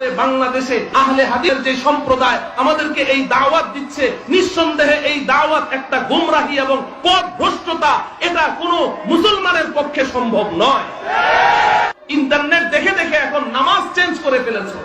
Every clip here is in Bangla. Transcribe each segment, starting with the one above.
বাংলাদেশে আহলে হাদিসের যে সম্প্রদায় আমাদেরকে এই দাওয়াত দিচ্ছে, নিঃসন্দেহে এই দাওয়াত একটা গুমরাহি এবং পথ ভ্রষ্টতা এটা কোনো মুসলমানের পক্ষে সম্ভব নয়। ইন্টারনেট দেখে দেখে এখন নামাজ চেঞ্জ করে ফেলেছে।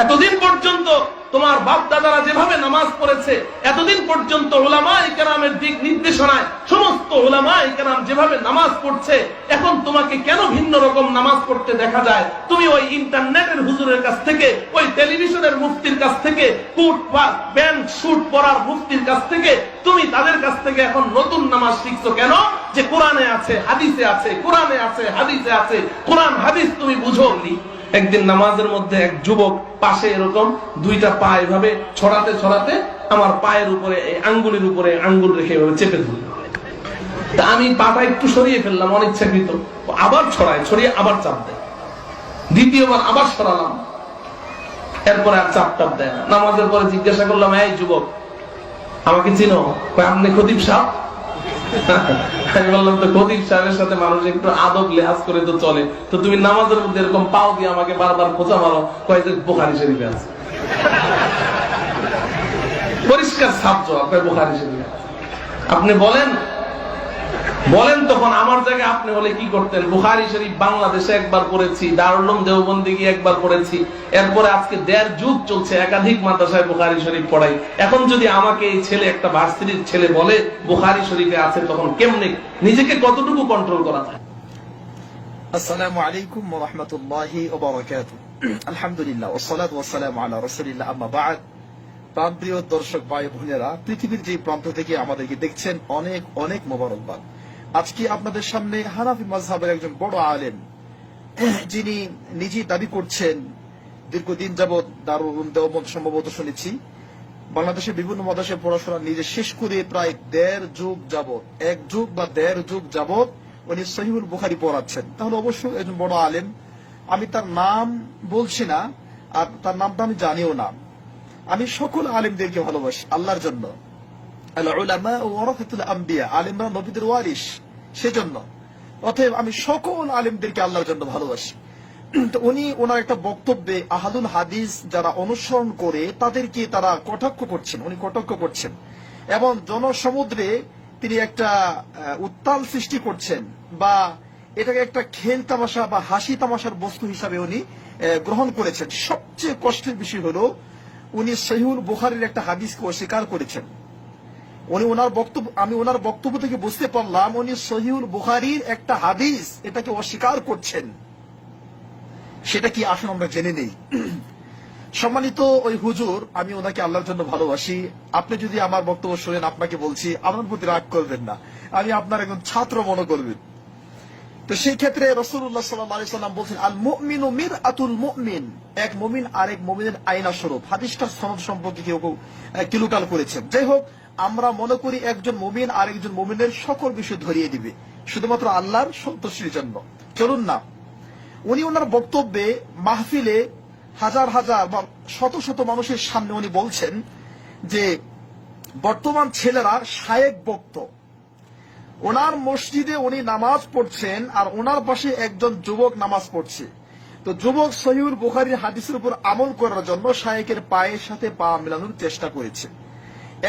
এতদিন পর্যন্ত তোমার বাপ দাদারা যেভাবে নামাজ পড়েছে, এতদিন পর্যন্ত ওলামা কেরামের দিক নির্দেশনায় সমস্ত ওলামা কেরাম যেভাবে নামাজ পড়ছে, এখন তোমাকে কেন ভিন্ন রকম নামাজ পড়তে দেখা যায়? তুমি ওই ইন্টারনেটের হুজুরের কাছ থেকে, ওই টেলিভিশনের মুফতির কাছ থেকে, কুট বা প্যান্ট, শুট পরার মুফতির কাছ থেকে, তুমি তাদের কাছ থেকে এখন নতুন নামাজ শিখছো কেন? যে কোরআনে আছে, হাদিসে আছে, কোরআনে আছে, হাদিসে আছে, কোরআন, হাদিস তুমি বুঝোনি। একদিন নামাজের মধ্যে এক যুবক পাশে এরকম দুইটা পা এভাবে ছড়াতে ছড়াতে আমার পায়ের উপরে, এই আঙ্গুলের উপরে আঙ্গুল রেখে এভাবে চেপে ধরল। তা আমি পাটা একটু সরিয়ে ফেললাম, অনিচ্ছাকৃত। আবার ছড়ায়, ছড়িয়ে আবার চাপ দেয়। দ্বিতীয়বার আবার সরালাম। এরপরে আর চাপ টাপ দেয় না। নামাজের পরে জিজ্ঞাসা করলাম, এই যুবক, আমাকে চিনো? আপনি খতিব সাহ আমি বললাম, তো খতিব সাহেবের সাথে মানুষ একটু আদব লেহাজ করে তো চলে, তো তুমি নামাজের মধ্যে এরকম পাও দিয়ে আমাকে বারবার খোঁচা মারো কয় যে বোখারি শরীফে আছে। পরিষ্কার সাপ জবাব বোখারি শরীফে আপনি বলেন বলেন তখন আমার জায়গায় আপনি হলে কি করতেন? বুখারি শরীফ বাংলাদেশে একবার পড়েছি, দারুলুম দেওবন্দি গিয়ে একবার পড়েছি। এরপরে আজকে দেড় যুগ চলছে একাধিক মাদ্রাসায় বুখারি শরীফ পড়াই। এখন যদি আমাকে এই ছেলে, একটা ভার্সিটির ছেলে বলে বুখারি শরীফে আছে, তখন কেমনে? নিজেকে কতটুকু কন্ট্রোল করা যায়? আসসালামু আলাইকুম ওয়া রাহমাতুল্লাহি ওয়া বারাকাতুহু। আলহামদুলিল্লাহ, ওয়া সালাতু ওয়া সালামু আলা রাসূলিল্লাহ, আম্মা বা'দ। প্রাণপ্রিয় দর্শক ভাই বোনেরা পৃথিবীর যে প্রান্ত থেকে আমাদেরকে দেখছেন, অনেক অনেক মোবারকবাদ। আজকে আপনাদের সামনে হানাফি মাযহাবের একজন বড় আলেম, যিনি নিজেই দাবি করছেন, দীর্ঘদিন যাবৎ দারুল দেওবন্দ সম্ভবত শুনেছি, বাংলাদেশের বিভিন্ন মাদ্রাসায় পড়াশোনা নিজে শেষ করে প্রায় দেড় যুগ যাবৎ, এক যুগ বা দেড় যুগ যাবৎ উনি সহিউল বুখারি পড়াচ্ছেন। তাহলে অবশ্যই একজন বড় আলেম। আমি তার নাম বলছি না, আর তার নামটা আমি জানিও না। আমি সকল আলেমদেরকে ভালোবাসি, আল্লাহর জন্য আল উলামা ওয়ারাসাতুল আম্বিয়া আলেমরা নবীদের ওয়ারিস সেজন্য। অতএব আমি সকল আলেমদেরকে আল্লাহর জন্য ভালোবাসি। উনি ওনার একটা বক্তব্যে আহাদুল হাদিস যারা অনুসরণ করে, তাদেরকে তারা কটাক্ষ করছেন, উনি কটাক্ষ করছেন। এবং জনসমুদ্রে তিনি একটা উত্তাল সৃষ্টি করছেন বা এটাকে একটা খেল তামাশা বা হাসি তামাশার বস্তু হিসাবে উনি গ্রহণ করেছেন। সবচেয়ে কষ্টের বিষয় হলো, উনি সহিউল বুখারির একটা হাদিসকে অস্বীকার করেছেন। উনি ওনার বক্তব্য, আমি ওনার বক্তব্য থেকে বুঝতে পারলাম, উনি সহিউল বুখারির একটা হাদিস এটাকে অস্বীকার করছেন। সেটা কি আসুন আমরা জেনে নেই। সম্মানিত ওই হুজুর, আমি ওনাকে আল্লাহর জন্য ভালোবাসি। আপনি যদি আমার বক্তব্য শোনেন, আপনাকে বলছি, আমার প্রতি রাগ করবেন না। আমি আপনার একজন ছাত্র মনে করবেন। তো সেই ক্ষেত্রে রসুল্লাহ সাল্লাম বলছেন আল মুমিনু মির আতুল মুমিন। এক মুমিন আরেক মুমিনের আইনা স্বরূপ হাদিসটার সনদ সম্পর্কে কেউ কেউ কিলুকাল করেছেন। যাই হোক আমরা মনে করি একজন মুমিন আরেকজন মুমিনের সকল বিষয় ধরিয়ে দিবে, শুধুমাত্র আল্লাহর সন্তুষ্টির জন্য। চলুন না। উনি ওনার বক্তব্যে মাহফিলে হাজার হাজার বা শত শত মানুষের সামনে উনি বলছেন যে, বর্তমান ছেলেরা শায়েক বক্ত ওনার মসজিদে উনি নামাজ পড়ছেন আর ওনার পাশে একজন যুবক নামাজ পড়ছে। তো যুবক সহিউল বুখারীর হাদিসের উপর আমল করার জন্য শায়েকের পায়ের সাথে পা মেলানোর চেষ্টা করেছে।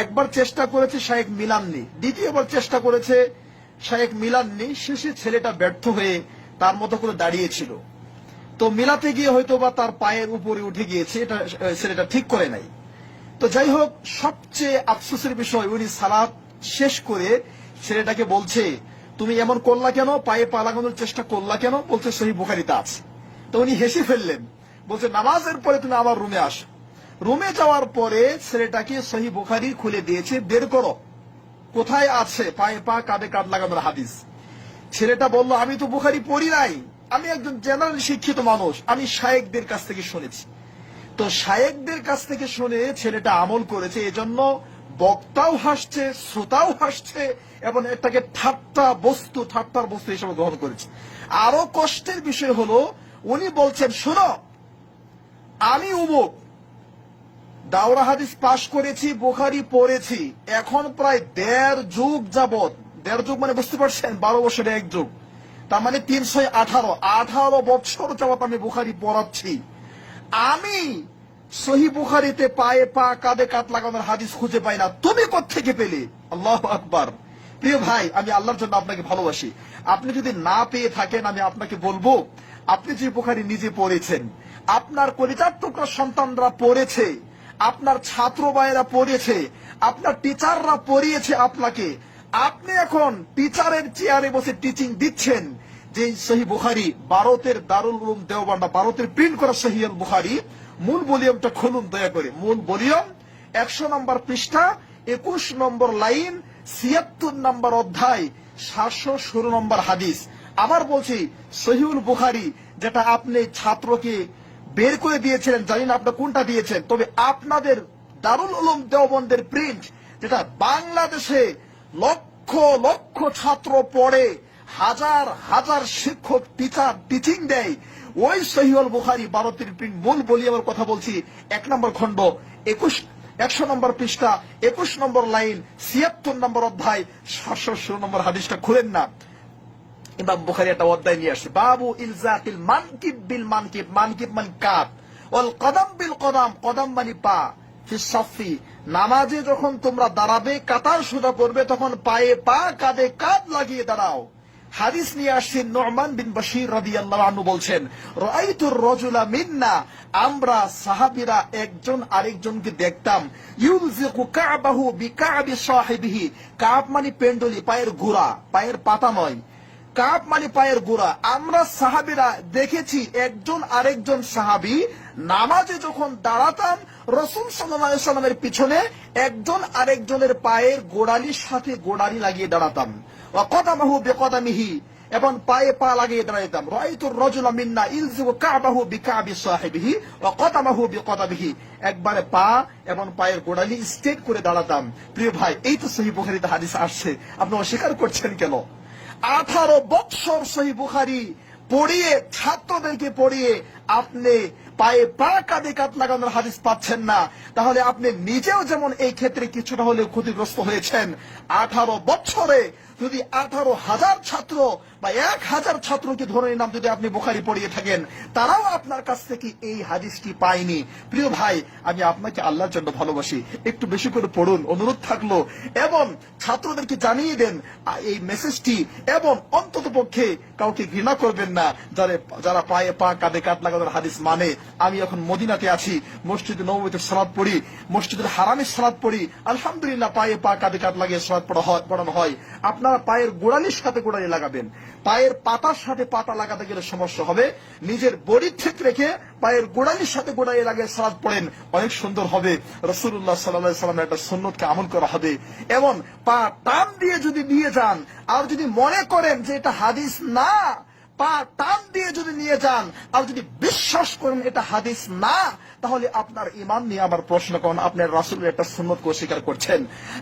একবার চেষ্টা করেছে শায়েক মিলাননি, দ্বিতীয়বার চেষ্টা করেছে শায়েক মিলাননি, শেষে ছেলেটা ব্যর্থ হয়ে তার মতো করে দাঁড়িয়েছিল। তো মিলাতে গিয়ে হয়তো বা তার পায়ের উপরে উঠে গিয়েছে, এটা ছেলেটা ঠিক করে নাই। তো যাই হোক, সবচেয়ে আফসোসের বিষয়, উনি সালাদ শেষ করে ছেলেটাকে বলছে, তুমি এমন করলা কেন? পায়ে পা লাগানোর চেষ্টা করলা কেন? বলছে, সহি বুখারিতে আছে। তো উনি হেসে ফেললেন, বলছে, নামাজের পরে তুমি আবার রুমে আসো। রুমে যাওয়ার পরে ছেলেটাকে সহি বুখারি খুলে দিয়েছে, বের করো। কোথায় আছে? পায়ে পা কাঁধে কাঁধ লাগানোর হাদিস। ছেলেটা বলল, আমি তো বুখারি পড়ি নাই। আমি একজন জেনারেল শিক্ষিত মানুষ। আমি শায়েকদের কাছ থেকে শুনেছি। তো শায়েকদের কাছ থেকে শুনে ছেলেটা আমল করেছে, এজন্য বক্তাও হাসছে, শ্রোতাও হাসছে, এবং এটাকে ঠাট্টা বস্তু, ঠাট্টার বস্তু হিসেবে গ্রহণ করেছে। আরও কষ্টের বিষয় হলো, উনি বলছেন, শোনো, আমি উমুক দাওরা হাদিস পাশ করেছি, বোখারি পড়েছি। এখন প্রায় দেড় যুগ যাবৎ, দেড় যুগ মানে বুঝতে পারছেন, বারো বছরে এক যুগ। তার মানে তিনশো আঠারো আঠারো বছর যাবৎ আমি বুখারি পড়াচ্ছি। আমি সহি বুখারিতে পায়ে পা কাঁধে কাত লাগানোর হাদিস খুঁজে পাই না। তুমি থেকে পেলে? আল্লাহ আকবার। প্রিয় ভাই, আমি আল্লাহর জন্য আপনাকে ভালোবাসি। আপনি যদি না পেয়ে থাকেন, আমি আপনাকে বলব, আপনি যে বুখারি নিজে পড়েছেন, আপনার কলিজার টুকরা সন্তানরা পড়েছে আপনার ছাত্র ভাইয়েরা পড়েছে আপনার টিচাররা পড়িয়েছে আপনাকে। আপনি এখন টিচারের চেয়ারে বসে টিচিং দিচ্ছেন। যে সহি বুখারি, ভারতের দারুল উলুম দেওবান্ডা, ভারতের প্রিন্ট করা সহি বুখারি, মূল ভলিউমটা খুলুন দয়া করে। মূল ভলিউম একশো নম্বর পৃষ্ঠা, একুশ নম্বর লাইন ছিয়াত্তর নম্বর অধ্যায়, সাতশো ষোলো নম্বর হাদিস। আবার বলছি, সহিউল বুখারি, যেটা আপনি ছাত্রকে বের করে দিয়েছিলেন, জানি না আপনার কোনটা দিয়েছেন, তবে আপনাদের দারুল উলুম দেওবন্দের প্রিন্ট যেটা বাংলাদেশে লক্ষ লক্ষ ছাত্র পড়ে, হাজার হাজার শিক্ষক টিচার টিচিং দেয়, ওই সহিউল বুখারি ভারতের প্রিন্ট মূল বলি আমার কথা বলছি, এক নম্বর খণ্ড, একুশ, একশো নম্বর পৃষ্ঠা, একুশ নম্বর লাইন, ছিয়াত্তর নম্বর অধ্যায়, সাতশো ষোলো নম্বর হাদিসটা খুলেন না। ইমাম বুখারী একটা অধ্যায় নিয়ে আসছে। বাবু ইলজাকিল মানকিব বিল মানকিব মানকিব মানে কাপ ওয়াল কদম বিল কদম কদম মানে পা। ফি সাফি, নামাজে যখন তোমরা দাঁড়াবে, কাতার সোজা করবে তখন পায়ে পা, কাঁধে কাঁধ লাগিয়ে দাঁড়াও। হাদিস নিয়ে আসছেন নোমান বিন বশির রাদিয়াল্লাহু আনহু বলছেন রাআইতুর রাজুলা মিন্না, আমরা সাহাবীরা একজন আরেকজনকে দেখতাম। ইউলজিকু কাবাহু বিকাবি সাহিবিহি। কাব মানে পেন্ডলি, পায়ের গোড়া পায়ের পাতা নয়। কাপ মানে পায়ের গোড়া। আমরা সাহাবিরা দেখেছি একজন আরেকজন সাহাবি নামাজে যখন দাঁড়াতাম, রসুল সাল্লামের পিছনে একজন আরেকজনের পায়ের গোড়ালির সাথে গোড়ালি লাগিয়ে দাঁড়াতাম। কদামাহু বেকদামিহি, এবং পায়ে পা লাগিয়ে দাঁড়াইতাম। রাইতুর রজুলা মিন্না ইলজিউ কাবাহু বিকাবি সাহিবিহি, ওয়া কদামাহু বিকদামিহি। একবারে পা এবং পায়ের গোড়ালি স্ট্রেট করে দাঁড়াতাম। প্রিয় ভাই, এই তো সহি বুখারীতে হাদিস আসছে। আপনি অস্বীকার করছেন কেন? আঠারো বৎসর সহি বুখারি পড়িয়ে, ছাত্রদেরকে পড়িয়ে আপনি পায়ে পা কাঁধে কাত লাগানোর হাদিস পাচ্ছেন না। তাহলে আপনি নিজেও যেমন এই ক্ষেত্রে কিছুটা হলেও ক্ষতিগ্রস্ত হয়েছেন। আঠারো বছরে যদি আঠারো হাজার ছাত্র বা এক হাজার ছাত্রকে ধরে নিলাম যদি আপনি বোখারি পড়িয়ে থাকেন, তারাও আপনার কাছ থেকে এই হাদিসটি পায়নি। প্রিয় ভাই, আমি আপনাকে আল্লাহর জন্য ভালোবাসি। একটু বেশি করে পড়ুন, অনুরোধ থাকল। এবং ছাত্রদেরকে জানিয়ে দেন এই মেসেজটি এবং অন্তত পক্ষে কাউকে ঘৃণা করবেন না, যারা যারা পায়ে পা কাঁধে কাত লাগানোর হাদিস মানে আমি এখন মদিনাতে আছি, মসজিদে নবমীতে সালাদ পড়ি, মসজিদের হারামের সালাদ পড়ি, আলহামদুলিল্লাহ পায়ে পা কাঁধে কাত লাগিয়ে সালাদ পড়া পড়ানো হয়। আপনারা পায়ের গোড়ালির সাথে গোড়ালি লাগাবেন। পায়ের পাতার সাথে পাতা লাগাতে গেলে সমস্যা হবে। নিজের বডি ঠিক রেখে পায়ের গোড়ালির সাথে গোড়ালি লাগিয়ে সালাদ পড়েন, অনেক সুন্দর হবে। রসুল্লাহ সাল্লাহ সাল্লামের একটা সুন্নতকে আমল করা হবে। এবং পা টান দিয়ে যদি নিয়ে যান, আর যদি মনে করেন যে এটা হাদিস না, পা টান দিয়ে যদি নিয়ে যান, আর যদি বিশ্বাস করেন এটা হাদিস না তাহলে আপনার ইমান নিয়ে আমার প্রশ্ন করুন আপনার রাসুলের একটা সুন্নতকে অস্বীকার করছেন?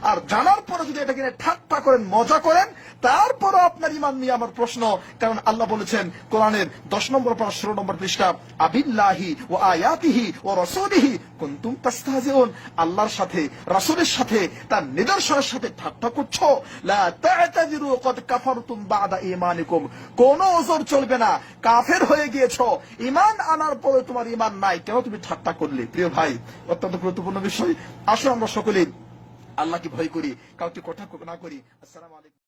আর জানার পরে যদি এটাকে কিনে ঠাট্টা করেন, মজা করেন তারপরও আপনার ইমান নিয়ে আমার প্রশ্ন, কারণ আল্লাহ বলেছেন কোরআনের দশ নম্বর পর ষোলো নম্বর পৃষ্ঠা, আবিল্লাহি ও আয়াতিহি ও রসুলিহি কুন্তুম তাস্তাহজিউন আল্লাহর সাথে, রাসূলের সাথে, তার নিদর্শনের সাথে ঠাট্টা করছ। লা তা'তাযিরু কদ কাফারতুম বাদা ঈমানিকুম কোন ওজর চলবে না, কাফের হয়ে গিয়েছো। ঈমান আনার পরে তোমার ঈমান নাই, কেন তুমি ঠাট্টা করলে? প্রিয় ভাই, অত্যন্ত গুরুত্বপূর্ণ বিষয়। আসো আমরা সকলে আল্লাহকে ভয় করি, কাউকে কথা না করি। আসসালামু আলাইকুম।